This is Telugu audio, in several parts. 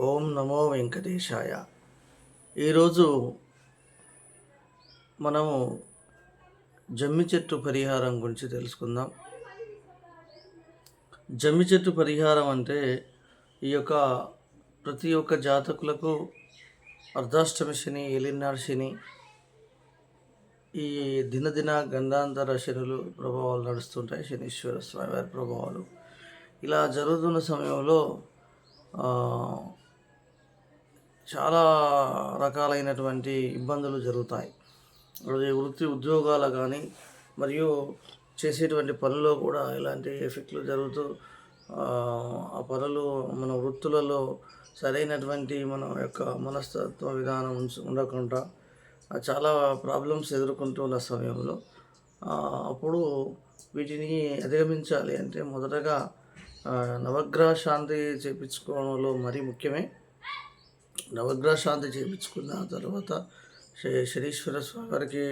ఓం నమో వెంకటేశాయ. ఈరోజు మనము జమ్మి చెట్టు పరిహారం గురించి తెలుసుకుందాం. జమ్మి చెట్టు పరిహారం అంటే ఈ యొక్క ప్రతి ఒక్క జాతకులకు అర్ధాష్టమి శని ఏలినాడు శని ఈ దినదిన గంధాంతర శనులు ప్రభావాలు నడుస్తుంటాయి. శనీశ్వర స్వామివారి ప్రభావాలు. ఇలా జరుగుతున్న సమయంలో చాలా రకాలైనటువంటి ఇబ్బందులు జరుగుతాయి. వృత్తి ఉద్యోగాలు కానీ మరియు చేసేటువంటి పనుల్లో కూడా ఇలాంటి ఎఫెక్ట్లు జరుగుతూ ఆ, పనులు మన వృత్తులలో సరైనటువంటి మన యొక్క మనస్తత్వ విధానం ఉండకుండా చాలా ప్రాబ్లమ్స్ ఎదుర్కొంటున్న సమయంలో అప్పుడు వీటిని అధిగమించాలి అంటే మొదటగా నవగ్రహ శాంతి చేపించుకోవడంలో మరీ ముఖ్యమే. నవగ్రహ శాంతి చేయించుకున్న తర్వాత శ్రీ శనీశ్వర స్వామి వారికి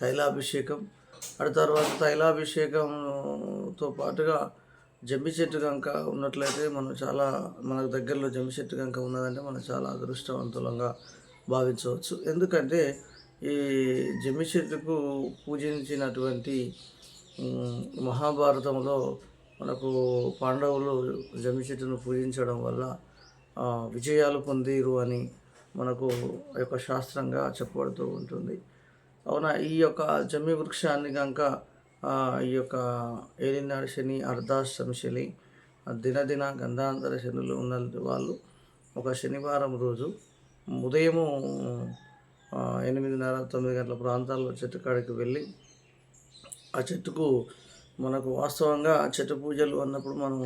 తైలాభిషేకం ఆ తర్వాత తైలాభిషేకంతో పాటుగా జమ్మి చెట్టు కనుక ఉన్నట్లయితే మనం చాలా మనకు దగ్గరలో జమ్మి చెట్టు కనుక ఉన్నదంటే మనం చాలా అదృష్టవంతులంగా భావించవచ్చు. ఎందుకంటే ఈ జమ్మి చెట్టుకు పూజించినటువంటి మహాభారతంలో మనకు పాండవులు జమ్మి చెట్టును పూజించడం వల్ల విజయాలు పొందిరు అని మనకు ఆ యొక్క శాస్త్రంగా చెప్పబడుతూ ఉంటుంది. అవున ఈ యొక్క జమ్మి వృక్షాన్ని కనుక ఈ యొక్క ఏలినాడు శని అర్ధాశ్రమ శని దినదిన గంధాంతర శనులు ఉన్న వాళ్ళు ఒక శనివారం రోజు ఉదయము ఎనిమిదిన్నర తొమ్మిది గంటల ప్రాంతాల్లో చెట్టు కాడికి వెళ్ళి ఆ చెట్టుకు మనకు వాస్తవంగా చెట్టు పూజలు అన్నప్పుడు మనం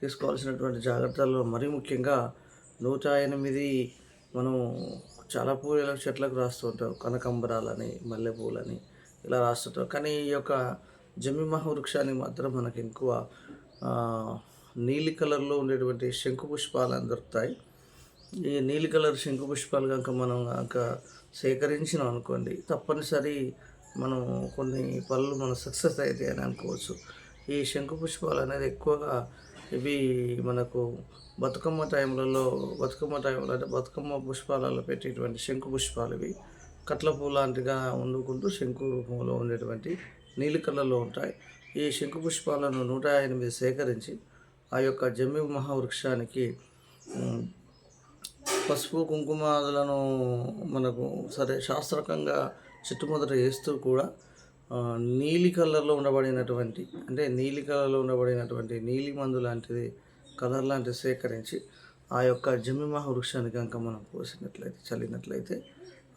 తీసుకోవాల్సినటువంటి జాగ్రత్తలు. మరీ ముఖ్యంగా నూట ఎనిమిది మనం చాలా పూల చెట్లకు రాస్తూ ఉంటాం. కనకంబరాలని మల్లెపూలని ఇలా రాస్తుంటాం కానీ ఈ యొక్క జమ్మి మహావృక్షానికి మాత్రం మనకి ఎక్కువ నీలి కలర్లో ఉండేటువంటి శంకు పుష్పాలు అని దొరుకుతాయి. ఈ నీలి కలర్ శంకు పుష్పాలు కనుక మనం కనుక సేకరించినాం అనుకోండి తప్పనిసరి మనం కొన్ని పనులు మనం సక్సెస్ అయితే అని అనుకోవచ్చు. ఈ శంకు పుష్పాలు అనేది ఎక్కువగా ఇవి మనకు బతుకమ్మ టైంలలో బతుకమ్మ టైంలో అంటే బతుకమ్మ పుష్పాలలో పెట్టేటువంటి శంకు పుష్పాలు ఇవి. కట్ల పూ లాంటిగా వండుకుంటూ శంకు రూపంలో ఉండేటువంటి నీలి కలర్లో ఉంటాయి. ఈ శంకు పుష్పాలను నూట ఎనిమిది సేకరించి ఆ యొక్క జమ్మి మహావృక్షానికి పసుపు కుంకుమాదులను మనకు సరే శాస్త్రకంగా చుట్టుముదట వేస్తూ కూడా నీలి కలర్లో ఉండబడినటువంటి అంటే నీలి కలర్లో ఉండబడినటువంటి నీలి మందు లాంటిది కలర్ లాంటిది సేకరించి ఆ యొక్క జమిమహ వృక్షానికి కనుక మనం పోసినట్లయితే చల్లినట్లయితే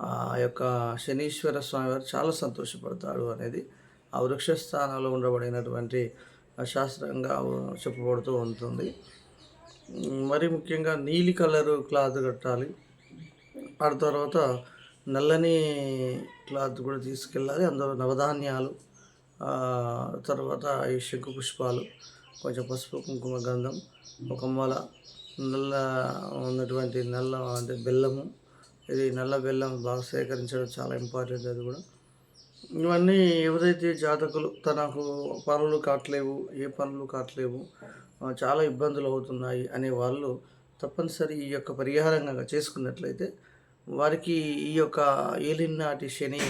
ఆ యొక్క శనీశ్వర స్వామివారు చాలా సంతోషపడతాడు అనేది ఆ వృక్ష స్థానంలో ఉండబడినటువంటి శాస్త్రంగా చెప్పబడుతూ ఉంటుంది. మరి ముఖ్యంగా నీలి కలరు క్లాత్ కట్టాలి. ఆ తర్వాత నల్లని క్లాత్ కూడా తీసుకెళ్ళాలి. అందులో నవధాన్యాలు తర్వాత ఈ శంకు పుష్పాలు కొంచెం పసుపు కుంకుమ గంధం ఒక మొల నల్ల ఉన్నటువంటి నల్ల అంటే బెల్లము. ఇది నల్ల బెల్లం బాగా సేకరించడం చాలా ఇంపార్టెంట్ అది కూడా. ఇవన్నీ ఎవరైతే జాతకులు తనకు పనులు కావట్లేవు ఏ పనులు కావట్లేవు చాలా ఇబ్బందులు అవుతున్నాయి అనే వాళ్ళు తప్పనిసరి ఈ యొక్క పరిహారంగా చేసుకున్నట్లయితే వారికి ఈ యొక్క ఏలినాటి శని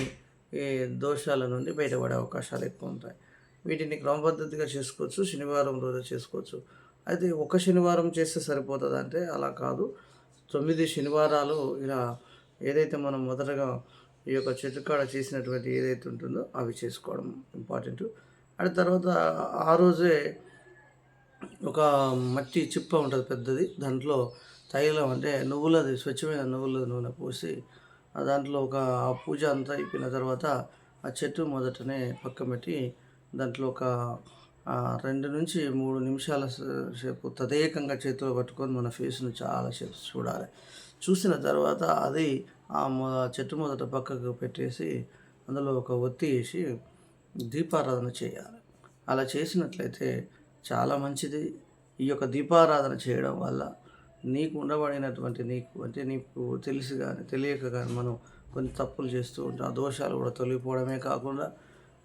ఈ దోషాల నుండి బయటపడే అవకాశాలు ఎక్కువ ఉంటాయి. వీటిని క్రమపద్ధతిగా చేసుకోవచ్చు శనివారం రోజు చేసుకోవచ్చు. అయితే ఒక శనివారం చేస్తే సరిపోతుంది అంటే అలా కాదు. తొమ్మిది శనివారాలు ఇలా ఏదైతే మనం మొదటగా ఈ యొక్క చెట్టుకాడ చేసినటువంటి ఏదైతే ఉంటుందో అవి చేసుకోవడం ఇంపార్టెంట్. అండ్ తర్వాత ఆ రోజే ఒక మట్టి చిప్ప ఉంటుంది పెద్దది. దాంట్లో తైలం అంటే నువ్వులది స్వచ్ఛమైన నువ్వుల నూనె పోసి దాంట్లో ఒక ఆ పూజ అంతా అయిపోయిన తర్వాత ఆ చెట్టు మొదటనే పక్కన పెట్టి దాంట్లో ఒక రెండు నుంచి మూడు నిమిషాల సేపు తదేకంగా చేతిలో పట్టుకొని మన ఫేస్ను చాలా సేపు చూడాలి. చూసిన తర్వాత అది ఆ చెట్టు మొదట పక్కకు పెట్టేసి అందులో ఒక ఒత్తి వేసి దీపారాధన చేయాలి. అలా చేసినట్లయితే చాలా మంచిది. ఈ యొక్క దీపారాధన చేయడం వల్ల నీకు ఉండబడినటువంటి నీకు అంటే నీకు తెలిసి కానీ తెలియక కానీ మనం కొన్ని తప్పులు చేస్తూ ఉంటాం ఆ దోషాలు కూడా తొలగిపోవడమే కాకుండా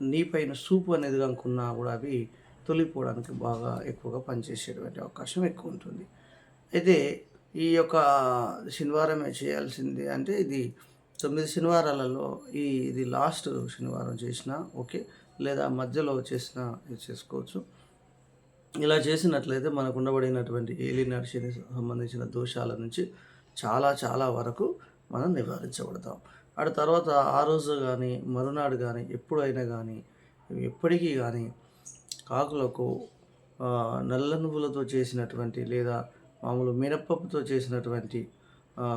నీపైన సూపు అనేది కనుక్కున్నా కూడా అవి తొలగిపోవడానికి బాగా ఎక్కువగా పనిచేసేటువంటి అవకాశం ఎక్కువ ఉంటుంది. అయితే ఈ యొక్క శనివారమే చేయాల్సింది అంటే ఇది తొమ్మిది శనివారాలలో ఈ ఇది లాస్ట్ శనివారం చేసిన ఓకే లేదా మధ్యలో చేసిన ఇది చేసుకోవచ్చు. ఇలా చేసినట్లయితే మనకు ఉండబడినటువంటి ఏలినాడు శని సంబంధించిన దోషాల నుంచి చాలా చాలా వరకు మనం నివారించబడతాం. అటు తర్వాత ఆ రోజు కానీ మరునాడు కానీ ఎప్పుడైనా కానీ ఎప్పటికీ కానీ కాకులకు నల్ల నువ్వులతో చేసినటువంటి లేదా మామూలు మినప్పప్పుతో చేసినటువంటి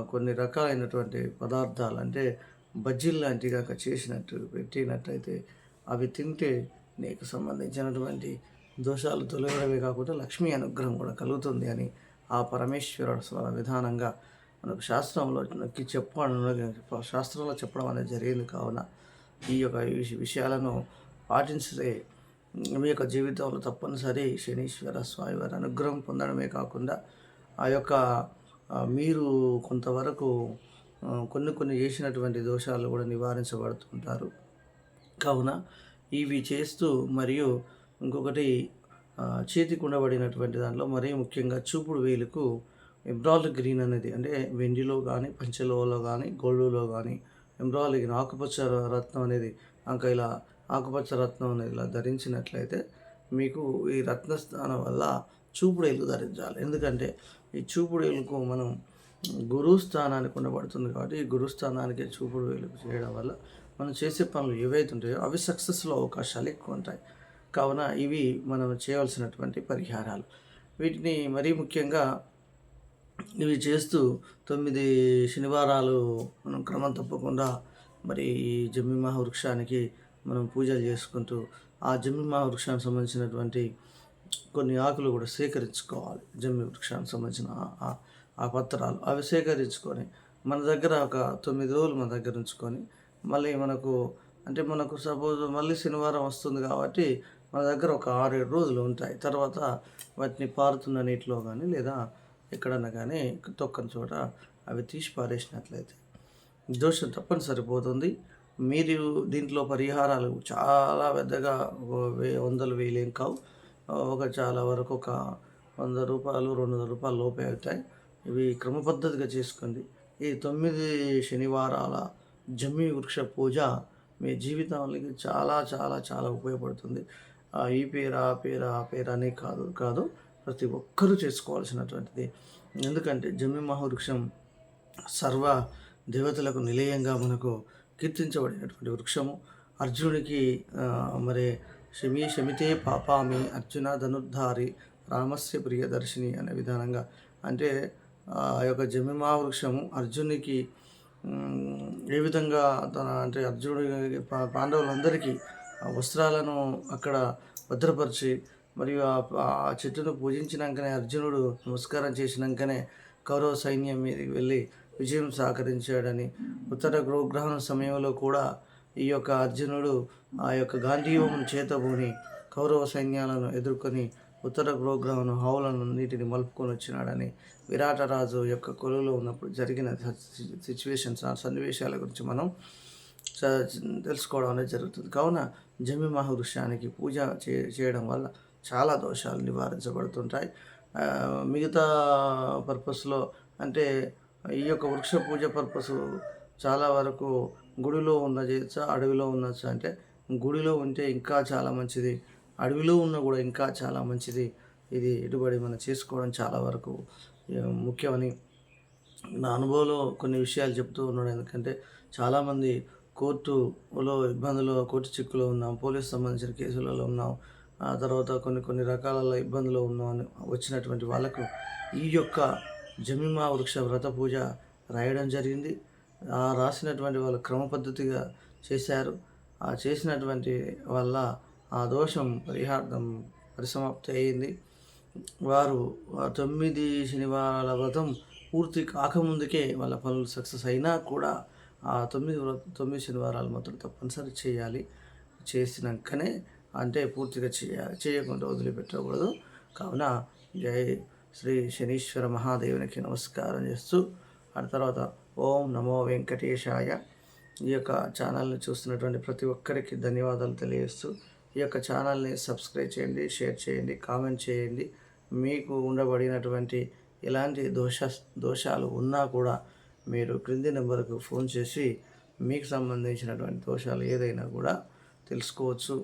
కొన్ని రకాలైనటువంటి పదార్థాలు అంటే బజ్జీలు లాంటివి కాక చేసినట్టు పెట్టినట్టయితే అవి తింటే నీకు సంబంధించినటువంటి దోషాలు తొలగడమే కాకుండా లక్ష్మీ అనుగ్రహం కూడా కలుగుతుంది అని ఆ పరమేశ్వరుడు స్వ- విధానంగా మనకు శాస్త్రంలో నొక్కి చెప్పడం శాస్త్రంలో చెప్పడం అనేది జరిగింది. కావున ఈ యొక్క విషయాలను పాటించే మీ యొక్క జీవితంలో తప్పనిసరి శనీశ్వర స్వామి వారి అనుగ్రహం పొందడమే కాకుండా ఆ యొక్క మీరు కొంతవరకు కొన్ని కొన్ని చేసినటువంటి దోషాలు కూడా నివారించబడుతుంటారు. కావున ఇవి చేస్తూ మరియు ఇంకొకటి చేతి కుండబడినటువంటి దాంట్లో మరీ ముఖ్యంగా చూపుడు వేలుకు ఎంబ్రాయిడ్ గ్రీన్ అనేది అంటే వెండిలో కానీ పంచలోలో కానీ గోల్డ్లో కానీ ఎంబ్రాయిడ్ గ్రీన్ ఆకుపచ్చ రత్నం అనేది ఇంకా ఇలా ఆకుపచ్చ రత్నం అనేది ఇలా ధరించినట్లయితే మీకు ఈ రత్నస్థానం వల్ల చూపుడేలు ధరించాలి. ఎందుకంటే ఈ చూపుడేలుకు మనం గురువు స్థానానికి ఉండబడుతుంది కాబట్టి ఈ గురుస్థానానికి చూపుడు వేలుకు చేయడం వల్ల మనం చేసే పనులు ఏవైతే ఉంటాయో అవి సక్సెస్లో అవకాశాలు ఎక్కువ ఉంటాయి. కావున ఇవి మనం చేయవలసినటువంటి పరిహారాలు. వీటిని మరీ ముఖ్యంగా ఇవి చేస్తూ తొమ్మిది శనివారాలు మనం క్రమం తప్పకుండా మరి ఈ జమ్మి మహావృక్షానికి మనం పూజలు చేసుకుంటూ ఆ జమ్మి మహావృక్షానికి సంబంధించినటువంటి కొన్ని ఆకులు కూడా సేకరించుకోవాలి. జమ్మి వృక్షానికి సంబంధించిన ఆ పత్రాలు అవి సేకరించుకొని మన దగ్గర ఒక తొమ్మిది రోజులు మన దగ్గర ఉంచుకొని మళ్ళీ మనకు అంటే మనకు సపోజ్ మళ్ళీ శనివారం వస్తుంది కాబట్టి మన దగ్గర ఒక ఆరు ఏడు రోజులు ఉంటాయి. తర్వాత వాటిని పారుతున్న నీటిలో కానీ లేదా ఎక్కడన్నా కానీ తొక్కని చోట అవి తీసి పారేసినట్లయితే దోషం తప్పనిసరి పోతుంది. మీరు దీంట్లో పరిహారాలు చాలా పెద్దగా వే- వందలు వేలేం కావు. ఒక చాలా వరకు ఒక వంద రూపాయలు రెండు వందల రూపాయలు లోపే అవుతాయి. ఇవి క్రమపద్ధతిగా చేసుకుంది ఈ తొమ్మిది శనివారాల జమ్మి వృక్ష పూజ మీ జీవితానికి చాలా చాలా చాలా ఉపయోగపడుతుంది. ఈ పేరు ఆ పేరు ఆ పేరు అనే కాదు కాదు. ప్రతి ఒక్కరూ చేసుకోవాల్సినటువంటిది. ఎందుకంటే జమ్మి మహావృక్షం సర్వ దేవతలకు నిలయంగా మనకు కీర్తించబడినటువంటి వృక్షము. అర్జునుడికి మరి శమి శమితే పాపామి అర్జున ధనుర్ధారి రామస్య ప్రియదర్శిని అనే విధానంగా. అంటే ఆ యొక్క జమిమా వృక్షము అర్జునికి ఏ విధంగా తన అంటే అర్జునుడి పా- పాండవులందరికీ వస్త్రాలను అక్కడ భద్రపరిచి మరియు ఆ ఆ చెట్టును పూజించినాకనే అర్జునుడు నమస్కారం చేసినాకనే కౌరవ సైన్యం మీదకి వెళ్ళి విజయం సహకరించాడని ఉత్తర గృహగ్రహణ సమయంలో కూడా ఈ యొక్క అర్జునుడు ఆ యొక్క గాంధీవం చేతబూని కౌరవ సైన్యాలను ఎదుర్కొని ఉత్తర గృహగ్రహణ హావులను నీటిని మలుపుకొని వచ్చినాడని విరాటరాజు యొక్క కొలువులో ఉన్నప్పుడు జరిగిన సిచ్యువేషన్స్ ఆ సన్నివేశాల గురించి మనం తెలుసుకోవడం అనేది జరుగుతుంది. కావున జమి మహవృక్షానికి పూజ చే చేయడం వల్ల చాలా దోషాలు నివారించబడుతుంటాయి. మిగతా పర్పస్లో అంటే ఈ యొక్క వృక్ష పూజ పర్పస్ చాలా వరకు గుడిలో ఉన్న చేయొచ్చా అడవిలో ఉండొచ్చు అంటే గుడిలో ఉంటే ఇంకా చాలా మంచిది. అడవిలో ఉన్న కూడా ఇంకా చాలా మంచిది. ఇది ఎటుబడి మనం చేసుకోవడం చాలా వరకు ముఖ్యమని నా అనుభవంలో కొన్ని విషయాలు చెప్తూ ఉన్నాడు ఎందుకంటే చాలామంది కోర్టులో ఇబ్బందులు కోర్టు చిక్కులో ఉన్నాం పోలీస్ సంబంధించిన కేసులలో ఉన్నాం ఆ తర్వాత కొన్ని కొన్ని రకాల ఇబ్బందులు ఉన్నాం అని వచ్చినటువంటి వాళ్ళకు ఈ యొక్క జమిమా వృక్ష వ్రత పూజ రాయడం జరిగింది. ఆ రాసినటువంటి వాళ్ళు క్రమ పద్ధతిగా చేశారు. ఆ చేసినటువంటి వల్ల ఆ దోషం పరిహార్థం పరిసమాప్తి అయింది. వారు తొమ్మిది శనివారాల వ్రతం పూర్తి కాకముందుకే వాళ్ళ పనులు సక్సెస్ అయినా కూడా తొమ్మిది తొమ్మిది శనివారాలు మాత్రం తప్పనిసరి చేయాలి. చేసినాకనే అంటే పూర్తిగా చేయాలి చేయకుండా వదిలిపెట్టకూడదు. కావున జై శ్రీ శనీశ్వర మహాదేవునికి నమస్కారం చేస్తూ ఆ తర్వాత ఓం నమో వెంకటేశాయ ఈ యొక్క ఛానల్ని చూస్తున్నటువంటి ప్రతి ఒక్కరికి ధన్యవాదాలు తెలియజేస్తూ ఈ యొక్క ఛానల్ని సబ్స్క్రైబ్ చేయండి షేర్ చేయండి కామెంట్ చేయండి. మీకు ఉండబడినటువంటి ఎలాంటి దోష దోషాలు ఉన్నా కూడా మీరు క్రింది నెంబర్కు ఫోన్ చేసి మీకు సంబంధించినటువంటి దోషాలు ఏదైనా కూడా తెలుసుకోవచ్చు.